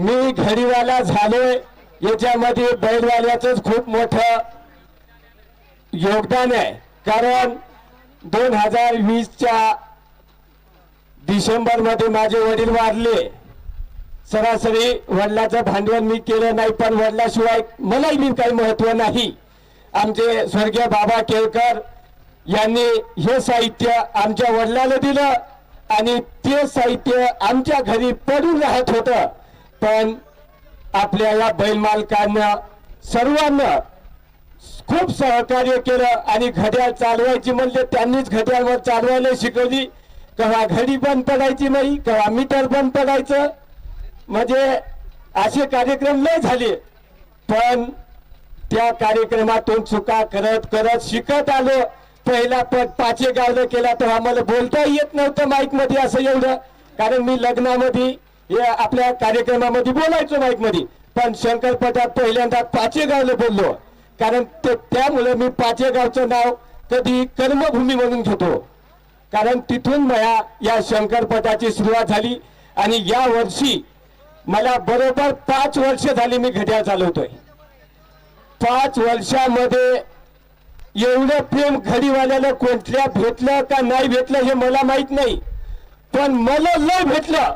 मी घडीवाला झालोय. याच्यामध्ये बैलवाल्याच खूप मोठं योगदान आहे. कारण दोन हजार वीसच्या डिसेंबरमध्ये माझे वडील वारले. सरासरी वडिलाचं भांडवल मी केलं नाही पण वडिलाशिवाय मलाही मी काही महत्त्व नाही. आमचे स्वर्गीय बाबा केळकर यांनी हे साहित्य आमच्या वडिलाला दिलं आणि ते साहित्य आमच्या घरी पडून राहत होतं. पण आपल्या या बैल मालकांना सर्वांना खूप सहकार्य केलं आणि घड्याळ चालवायची म्हणले त्यांनीच घड्याळवर चालवायला शिकवली. केव्हा घडी बंद पडायची नाही केव्हा मीटर बंद पडायचं. म्हणजे असे कार्यक्रम लय झाले. पण त्या कार्यक्रमातून चुका करत करत शिकत आलो. पहिला पद पाचे गावलं केला तेव्हा मला बोलता येत नव्हतं माईकमध्ये असं एवढं. कारण मी लग्नामध्ये हे आपल्या कार्यक्रमामध्ये बोलायचो माईकमध्ये पण शंकरपटात पहिल्यांदा पाचे गावलं बोललो. कारण ते त्यामुळे मी पाचे गावचं नाव कधी कर्मभूमी म्हणून घेतो. कारण तिथून मला या शंकरपटाची सुरुवात झाली आणि या वर्षी मला बरोबर पाच वर्ष झाली मी घड्याळ चालवतोय. पाच वर्षामध्ये एवढं प्रेम घडीवाल्याला कोणत्या भेटलं का नाही भेटलं हे मला माहीत नाही. पण मला लय भेटलं.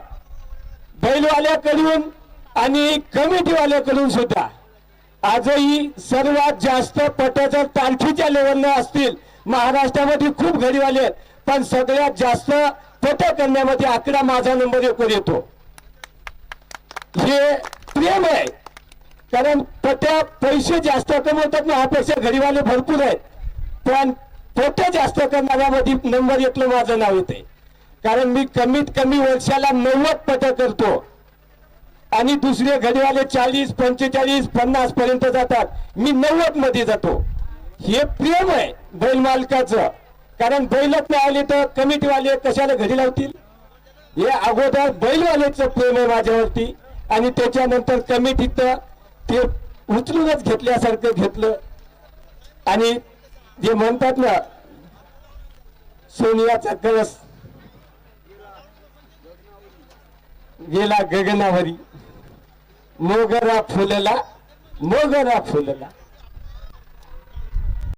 बैलवाल्याकडून आणि कमिटीवाल्याकडून सुद्धा आजही सर्वात जास्त पट्या जर तारखीच्या लेवलला असतील. महाराष्ट्रामध्ये खूप घडीवाले आहेत पण सगळ्यात जास्त पट करण्यामध्ये आकडा माझा नंबर एकूण येतो. हे प्रेम आहे. कारण पट्या पैसे जास्त कमवतात ना अपेक्षा घडीवाले भरपूर आहेत. पण पट जास्त करणाऱ्यामध्ये नंबर एकलं माझं नाव येते कारण मी कमीत कमी वर्षाला नव्वद पट करतो. आणि दुसरे घडीवाले चाळीस पंचेचाळीस पन्नास पर्यंत जातात. मी नव्वदमध्ये जातो. हे प्रेम आहे बैल मालकाचं. कारण बैलच नाही आले तर कमिटीवाले कशाला घडी लावतील? हे अगोदर बैलवाल्याचं प्रेम आहे माझ्यावरती. आणि त्याच्यानंतर कमिटीत ते उचलूनच घेतल्यासारखं घेतलं. आणि जे म्हणतात ना सोनियाचा कळस गेला गगनावरी. मोगरा फुलला मोगरा फुलला.